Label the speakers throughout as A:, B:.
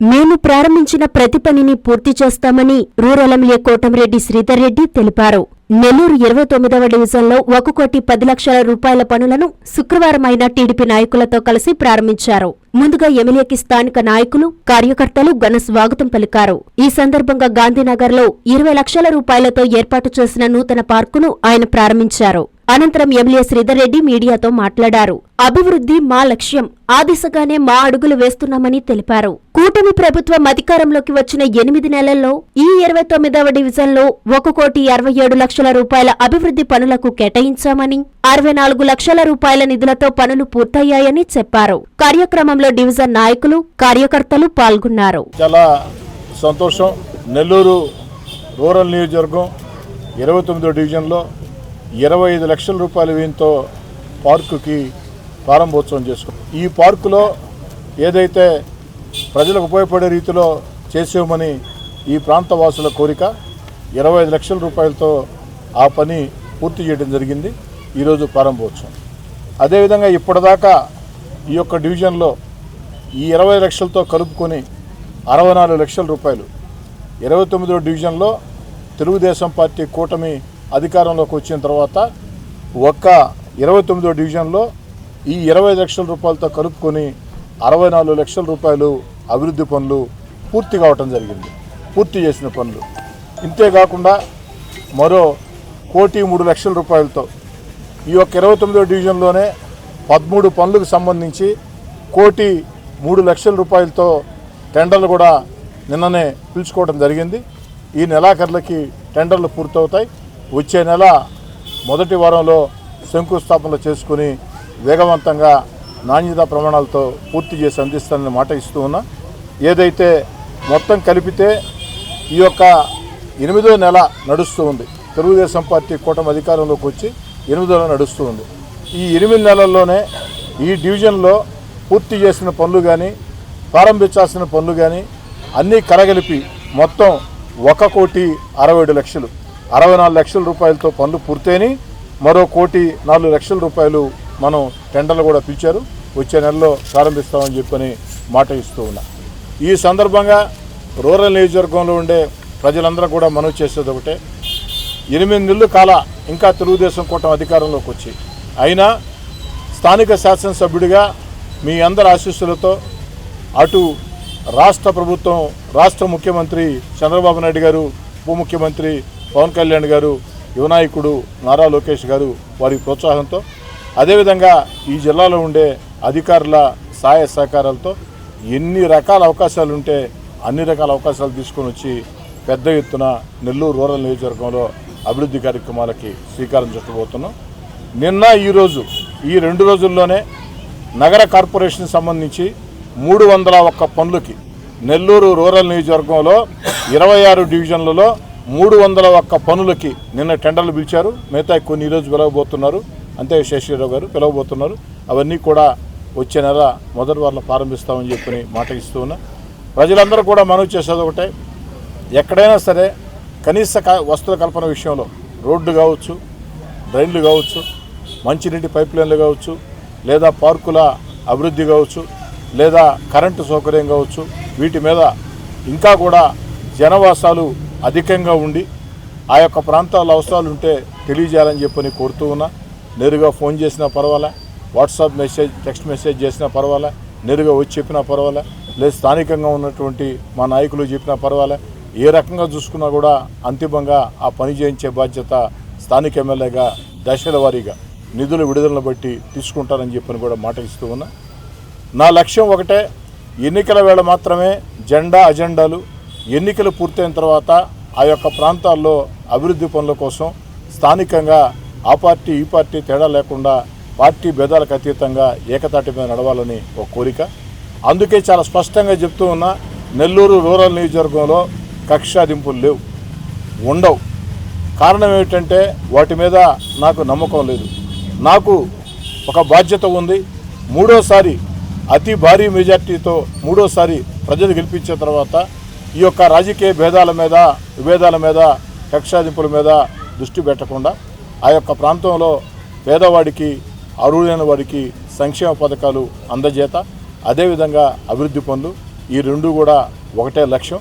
A: మేము ప్రారంభించిన ప్రతి పనిని పూర్తి చేస్తామని రూరల్ ఎమ్మెల్యే కోటమిరెడ్డి శ్రీధర్ రెడ్డి తెలిపారు. నెల్లూరు ఇరవై తొమ్మిదవ డివిజన్లో ఒక కోటి పది లక్షల రూపాయల పనులను శుక్రవారం అయిన టీడీపీ నాయకులతో కలిసి ప్రారంభించారు. ముందుగా ఎమ్మెల్యేకి స్థానిక నాయకులు కార్యకర్తలు ఘన స్వాగతం పలికారు. ఈ సందర్భంగా గాంధీనగర్లో ఇరవై లక్షల రూపాయలతో ఏర్పాటు చేసిన నూతన పార్కును ఆయన ప్రారంభించారు. అనంతరం ఎమ్మెల్యే శ్రీధర్ రెడ్డి మీడియాతో మాట్లాడారు. అభివృద్ధి మా లక్ష్యం. ఆ దిశగానే మా అడుగులు వేస్తున్నామని తెలిపారు. కూటమి ప్రభుత్వం అధికారంలోకి వచ్చిన ఎనిమిది నెలల్లో ఈ ఇరవై తొమ్మిదవ డివిజన్లో ఒక కోటి అరవై ఏడు లక్షల రూపాయల అభివృద్ధి పనులకు కేటాయించామని అరవై నాలుగు లక్షల రూపాయల నిధులతో పనులు పూర్తయ్యాయని చెప్పారు. కార్యక్రమంలో డివిజన్ నాయకులు కార్యకర్తలు పాల్గొన్నారు.
B: చాలా సంతోషం. నెల్లూరు రూరల్ నియోజకవర్గం ఇరవై తొమ్మిదో డివిజన్లో ఇరవై ఐదు లక్షల రూపాయల వ్యయంతో పార్కుకి ప్రారంభోత్సవం చేసుకున్నాం ఈ పార్కులో ఏదైతే ప్రజలకు ఉపయోగపడే రీతిలో చేసేమని ఈ ప్రాంత వాసుల కోరిక ఇరవై ఐదు లక్షల రూపాయలతో ఆ పని పూర్తి చేయడం జరిగింది. ఈరోజు ప్రారంభోత్సవం. అదేవిధంగా ఇప్పటిదాకా ఈ యొక్క డివిజన్లో ఈ ఇరవై లక్షలతో కలుపుకొని అరవై నాలుగు లక్షల రూపాయలు ఇరవై తొమ్మిదో డివిజన్లో తెలుగుదేశం పార్టీ కూటమి అధికారంలోకి వచ్చిన తర్వాత ఒక్క ఇరవై తొమ్మిదో డివిజన్లో ఈ ఇరవై లక్షల రూపాయలతో కలుపుకొని అరవై నాలుగు లక్షల రూపాయలు అభివృద్ధి పనులు పూర్తి కావటం జరిగింది. పూర్తి చేసిన పనులు. ఇంతేకాకుండా మరో కోటి మూడు లక్షల రూపాయలతో ఈ యొక్క ఇరవై తొమ్మిదో డివిజన్లోనే పదమూడు పనులకు సంబంధించి కోటి మూడు లక్షల రూపాయలతో టెండర్లు కూడా నిన్ననే పిలుచుకోవడం జరిగింది. ఈ నెలాఖరులకి టెండర్లు పూర్తవుతాయి. వచ్చే నెల మొదటి వారంలో శంకుస్థాపనలు చేసుకుని వేగవంతంగా నాణ్యతా ప్రమాణాలతో పూర్తి చేసి అందిస్తానని మాట ఇస్తూ ఉన్నా. ఏదైతే మొత్తం కలిపితే ఈ యొక్క ఎనిమిదో నెల నడుస్తూ ఉంది. తెలుగుదేశం పార్టీ కూటమి అధికారంలోకి వచ్చి ఎనిమిదో నెల నడుస్తూ ఉంది. ఈ ఎనిమిది నెలల్లోనే ఈ డివిజన్లో పూర్తి చేసిన పనులు కానీ ప్రారంభించాల్సిన పనులు కానీ అన్నీ కలగలిపి మొత్తం ఒక కోటి అరవై ఏడు లక్షలు. అరవై నాలుగు లక్షల రూపాయలతో పనులు పూర్తయినాయి. మరో కోటి నాలుగు లక్షల రూపాయలు మనం టెండర్లు కూడా పిలిచారు. వచ్చే నెలలో ప్రారంభిస్తామని చెప్పని మాట ఇస్తూ ఉన్నా. ఈ సందర్భంగా రూరల్ నియోజకవర్గంలో ఉండే ప్రజలందరూ కూడా మనవి చేసేది ఒకటే. ఎనిమిది నెలలు కాల ఇంకా తెలుగుదేశం కూటమి అధికారంలోకి వచ్చి. అయినా స్థానిక శాసనసభ్యుడిగా మీ అందరి ఆశీస్సులతో అటు రాష్ట్ర ప్రభుత్వం రాష్ట్ర ముఖ్యమంత్రి చంద్రబాబు నాయుడు గారు ఉప ముఖ్యమంత్రి పవన్ కళ్యాణ్ గారు యువనాయకుడు నారా లోకేష్ గారు వారి ప్రోత్సాహంతో అదేవిధంగా ఈ జిల్లాలో ఉండే అధికారుల సహాయ సహకారాలతో ఎన్ని రకాల అవకాశాలు ఉంటే అన్ని రకాల అవకాశాలు తీసుకొని వచ్చి పెద్ద ఎత్తున నెల్లూరు రూరల్ నియోజకవర్గంలో అభివృద్ధి కార్యక్రమాలకి శ్రీకారం చుట్టబోతున్నాం. నిన్న ఈరోజు ఈ రెండు రోజుల్లోనే నగర కార్పొరేషన్ సంబంధించి మూడు వందల ఒక్క పనులకి నెల్లూరు రూరల్ నియోజకవర్గంలో ఇరవై ఆరు డివిజన్లలో మూడు వందల ఒక్క పనులకి నిన్న టెండర్లు పిలిచారు. మిగతా కొన్ని ఈరోజు పిలవబోతున్నారు. అంతే శేషగిరిరావు గారు పిలవబోతున్నారు. అవన్నీ కూడా వచ్చే నెల మొదటి వారిలో ప్రారంభిస్తామని చెప్పి మాట ఇస్తూ ఉన్నా ప్రజలందరూ కూడా మనవి చేసేది ఒకటే. ఎక్కడైనా సరే కనీస క- వస్తువుల కల్పన విషయంలో రోడ్లు కావచ్చు డ్రైన్లు కావచ్చు మంచినీటి పైప్ లైన్లు కావచ్చు లేదా పార్కుల అభివృద్ధి కావచ్చు లేదా కరెంటు సౌకర్యం కావచ్చు వీటి మీద ఇంకా కూడా జనవాసాలు అధికంగా ఉండి ఆ యొక్క ప్రాంతాల అవసరాలు ఉంటే తెలియజేయాలని చెప్పని కోరుతూ ఉన్నా. నేరుగా ఫోన్ చేసినా పర్వాలే వాట్సాప్ మెసేజ్ టెక్స్ట్ మెసేజ్ చేసినా పర్వాలే నేరుగా వచ్చి చెప్పినా పర్వాలే లేదు స్థానికంగా ఉన్నటువంటి మా నాయకులు చెప్పినా పర్వాలే ఏ రకంగా చూసుకున్నా కూడా అంతిమంగా ఆ పని చేయించే బాధ్యత స్థానిక ఎమ్మెల్యేగా దశల వారీగా నిధుల విడుదలను బట్టి తీసుకుంటారని చెప్పని కూడా మాట ఇస్తూ ఉన్నా. నా లక్ష్యం ఒకటే ఎన్నికల వేళ మాత్రమే జెండా అజెండాలు ఎన్నికలు పూర్తయిన తర్వాత ఆ యొక్క ప్రాంతాల్లో అభివృద్ధి పనుల కోసం స్థానికంగా ఆ పార్టీ ఈ పార్టీ తేడా లేకుండా పార్టీ భేదాలకు అతీతంగా ఏకతాటి మీద నడవాలని ఒక కోరిక. అందుకే చాలా స్పష్టంగా చెప్తూ ఉన్నా నెల్లూరు రూరల్ నియోజకవర్గంలో కక్షాదింపులు లేవు ఉండవు. కారణం ఏమిటంటే వాటి మీద నాకు నమ్మకం లేదు. నాకు ఒక బాధ్యత ఉంది. మూడోసారి అతి భారీ మెజార్టీతో మూడోసారి ప్రజలు గెలిపించిన తర్వాత ఈ యొక్క రాజకీయ భేదాల మీద విభేదాల మీద కక్షాదింపుల మీద దృష్టి పెట్టకుండా ఆ యొక్క ప్రాంతంలో పేదవాడికి అర్హులైన వాడికి సంక్షేమ పథకాలు అందజేత అదేవిధంగా అభివృద్ధి పనులు ఈ రెండు కూడా ఒకటే లక్ష్యం.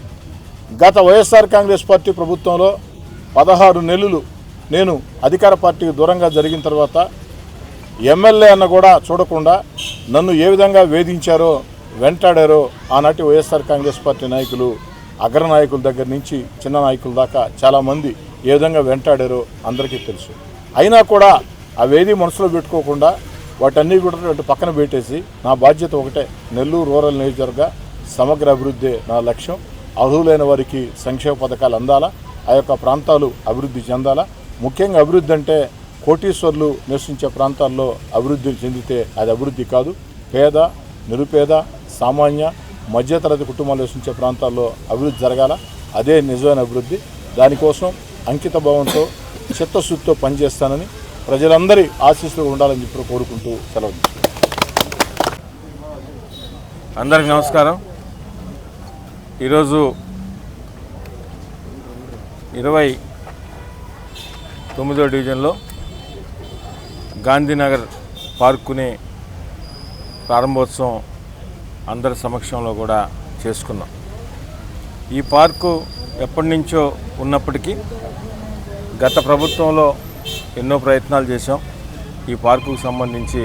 B: గత వైఎస్ఆర్ కాంగ్రెస్ పార్టీ ప్రభుత్వంలో పదహారు నెలలు నేను అధికార పార్టీకి దూరంగా జరిగిన తర్వాత ఎమ్మెల్యే అన్న కూడా చూడకుండా నన్ను ఏ విధంగా వేధించారో వెంటాడారో ఆనాటి వైఎస్ఆర్ కాంగ్రెస్ పార్టీ నాయకులు అగ్ర నాయకుల దగ్గర నుంచి చిన్న నాయకుల దాకా చాలామంది ఏ విధంగా వెంటాడారో అందరికీ తెలుసు. అయినా కూడా అవేది మనసులో పెట్టుకోకుండా వాటన్నీ కూడా అటు పక్కన పెట్టేసి నా బాధ్యత ఒకటే నెల్లూరు రూరల్ నియోజకవర్గ సమగ్ర అభివృద్ధి నా లక్ష్యం. అర్హులైన వారికి సంక్షేమ పథకాలు అందాలా ఆ యొక్క ప్రాంతాలు అభివృద్ధి చెందాలా. ముఖ్యంగా అభివృద్ధి అంటే కోటీశ్వర్లు నివసించే ప్రాంతాల్లో అభివృద్ధి చెందితే అది అభివృద్ధి కాదు. పేద నిరుపేద సామాన్య మధ్యతరగతి కుటుంబాలు నివసించే ప్రాంతాల్లో అభివృద్ధి జరగాల. అదే నిజమైన అభివృద్ధి. దానికోసం అంకిత భావంతో చిత్తశుద్ధితో పనిచేస్తానని ప్రజలందరి ఆశీస్సులు ఉండాలని చెప్పి కోరుకుంటూ సెలవు.
C: అందరికి నమస్కారం. ఈరోజు ఇరవై తొమ్మిదో డివిజన్లో గాంధీనగర్ పార్కుని ప్రారంభోత్సవం అందరి సమక్షంలో కూడా చేసుకున్నాం. ఈ పార్కు ఎప్పటి నుంచో ఉన్నప్పటికీ గత ప్రభుత్వంలో ఎన్నో ప్రయత్నాలు చేశాం. ఈ పార్కుకు సంబంధించి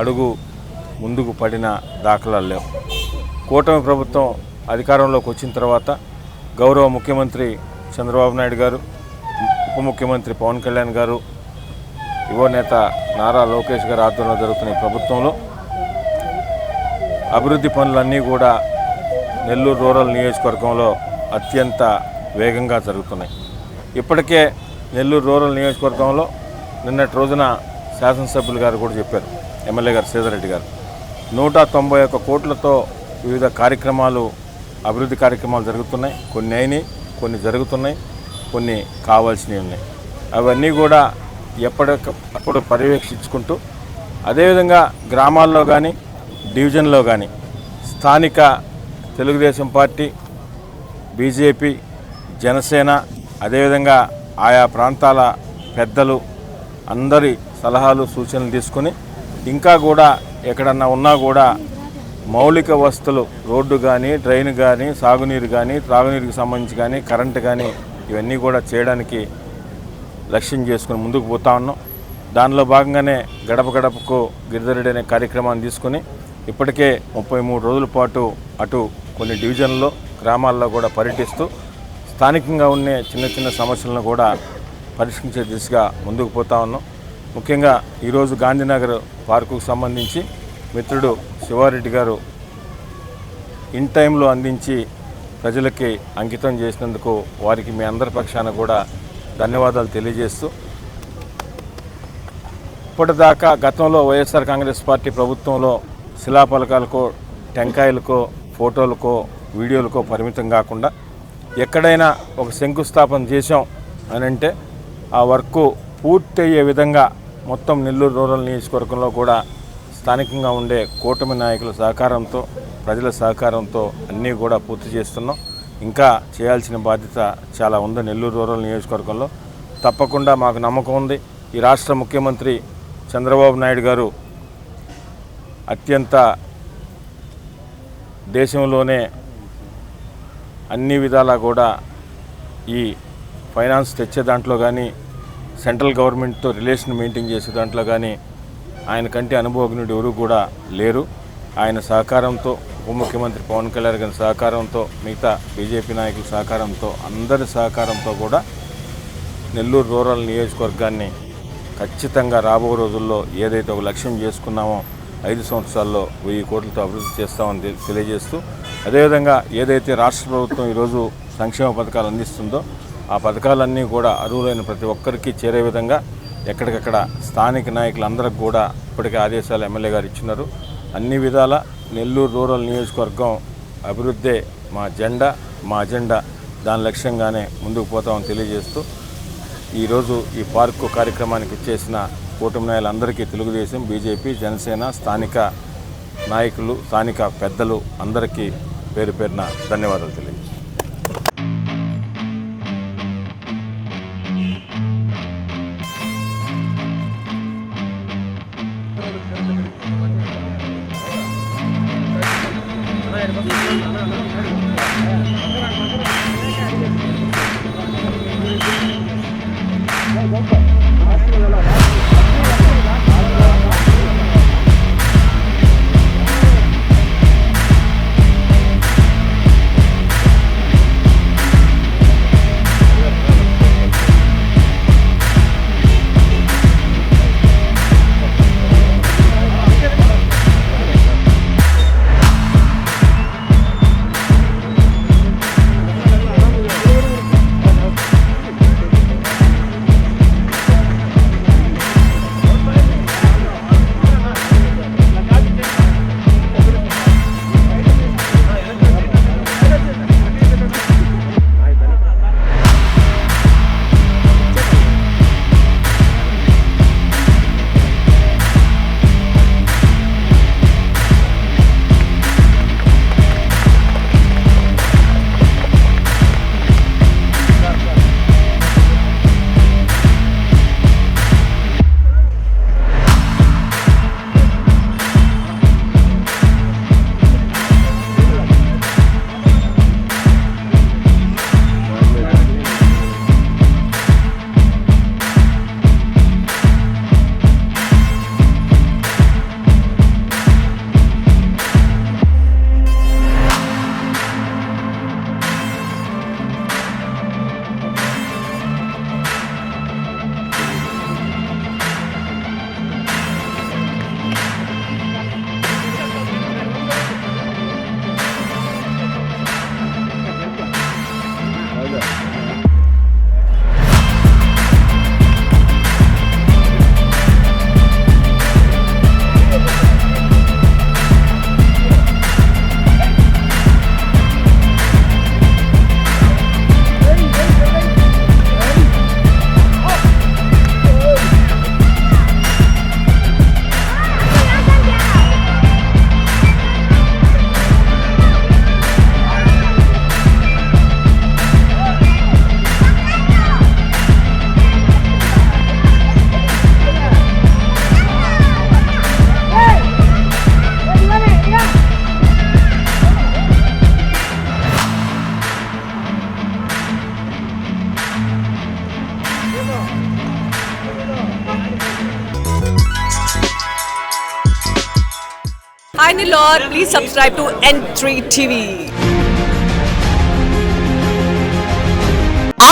C: అడుగు ముందుకు పడిన దాఖలాలు లేవు. కూటమి ప్రభుత్వం అధికారంలోకి వచ్చిన తర్వాత గౌరవ ముఖ్యమంత్రి చంద్రబాబు నాయుడు గారు ఉప ముఖ్యమంత్రి పవన్ కళ్యాణ్ గారు యువ నేత నారా లోకేష్ గారి ఆధ్వర్యంలో జరుగుతున్న ఈ ప్రభుత్వంలో అభివృద్ధి పనులన్నీ కూడా నెల్లూరు రూరల్ నియోజకవర్గంలో అత్యంత వేగంగా జరుగుతున్నాయి. ఇప్పటికే నెల్లూరు రూరల్ నియోజకవర్గంలో నిన్నటి రోజున శాసనసభ్యులు గారు కూడా చెప్పారు ఎమ్మెల్యే గారు సీతారెడ్డి గారు. నూట తొంభై ఒక్క కోట్లతో వివిధ కార్యక్రమాలు అభివృద్ధి కార్యక్రమాలు జరుగుతున్నాయి. కొన్ని అయినాయి కొన్ని జరుగుతున్నాయి కొన్ని కావాల్సినవి ఉన్నాయి. అవన్నీ కూడా ఎప్పటికప్పుడు పర్యవేక్షించుకుంటూ అదేవిధంగా గ్రామాల్లో కానీ డివిజన్లో కానీ స్థానిక తెలుగుదేశం పార్టీ బీజేపీ జనసేన అదేవిధంగా ఆయా ప్రాంతాల పెద్దలు అందరి సలహాలు సూచనలు తీసుకొని ఇంకా కూడా ఎక్కడన్నా ఉన్నా కూడా మౌలిక వస్తువులు రోడ్డు కానీ డ్రైన్ కానీ సాగునీరు కానీ త్రాగునీరుకి సంబంధించి కానీ కరెంటు కానీ ఇవన్నీ కూడా చేయడానికి లక్ష్యం చేసుకుని ముందుకు పోతా ఉన్నాం. దానిలో భాగంగానే గడప గడపకు గిరిధరుడు అనే కార్యక్రమాన్ని తీసుకుని ఇప్పటికే ముప్పై మూడు రోజుల పాటు అటు కొన్ని డివిజన్లలో గ్రామాల్లో కూడా పర్యటిస్తూ స్థానికంగా ఉండే చిన్న చిన్న సమస్యలను కూడా పరిష్కరించే దిశగా ముందుకు పోతా ఉన్నాం. ముఖ్యంగా ఈరోజు గాంధీనగర్ పార్కుకు సంబంధించి మిత్రుడు శివారెడ్డి గారు ఇన్ టైంలో అందించి ప్రజలకి అంకితం చేసినందుకు వారికి మీ అందరి పక్షాన కూడా ధన్యవాదాలు తెలియజేస్తూ ఇప్పటిదాకా గతంలో వైఎస్ఆర్ కాంగ్రెస్ పార్టీ ప్రభుత్వంలో శిలాఫలకాలకో టెంకాయలకో ఫోటోలకో వీడియోలకో పరిమితం కాకుండా ఎక్కడైనా ఒక శంకుస్థాపన చేశాం అని అంటే ఆ వర్క్ పూర్తయ్యే విధంగా మొత్తం నెల్లూరు రూరల్ నియోజకవర్గంలో కూడా స్థానికంగా ఉండే కూటమి నాయకుల సహకారంతో ప్రజల సహకారంతో అన్నీ కూడా పూర్తి చేస్తున్నాం. ఇంకా చేయాల్సిన బాధ్యత చాలా ఉంది నెల్లూరు రూరల్ నియోజకవర్గంలో. తప్పకుండా మాకు నమ్మకం ఉంది. ఈ రాష్ట్ర ముఖ్యమంత్రి చంద్రబాబు నాయుడు గారు అత్యంత దేశంలోనే అన్ని విధాలా కూడా ఈ ఫైనాన్స్ తెచ్చే దాంట్లో కానీ సెంట్రల్ గవర్నమెంట్తో రిలేషన్ మెయింటైన్ చేసే దాంట్లో కానీ ఆయన కంటే అనుభవజ్ఞుడు ఎవరు కూడా లేరు. ఆయన సహకారంతో ఉప ముఖ్యమంత్రి పవన్ కళ్యాణ్ గారి సహకారంతో మిగతా బీజేపీ నాయకుల సహకారంతో అందరి సహకారంతో కూడా నెల్లూరు రూరల్ నియోజకవర్గాన్ని ఖచ్చితంగా రాబో రోజుల్లో ఏదైతే ఒక లక్ష్యం చేసుకున్నామో ఐదు సంవత్సరాల్లో వెయ్యి కోట్లతో అభివృద్ధి చేస్తామని తెలియజేస్తూ అదేవిధంగా ఏదైతే రాష్ట్ర ప్రభుత్వం ఈరోజు సంక్షేమ పథకాలు అందిస్తుందో ఆ పథకాలన్నీ కూడా అర్హులైన ప్రతి ఒక్కరికి చేరే విధంగా ఎక్కడికక్కడ స్థానిక నాయకులందరికి కూడా ఇప్పటికే ఆదేశాలు ఎమ్మెల్యే గారు ఇచ్చినారు. అన్ని విధాల నెల్లూరు రూరల్ నియోజకవర్గం అభివృద్ధే మా జెండా మా అజెండా. దాని లక్ష్యంగానే ముందుకు పోతామని తెలియజేస్తూ ఈరోజు ఈ పార్కు కార్యక్రమానికి ఇచ్చేసిన కూటమి నాయకులందరికీ తెలుగుదేశం బీజేపీ జనసేన స్థానిక నాయకులు స్థానిక పెద్దలు అందరికీ పేరు పేరున ధన్యవాదాలు తెలియదు
D: Thank you. और please subscribe to N three TV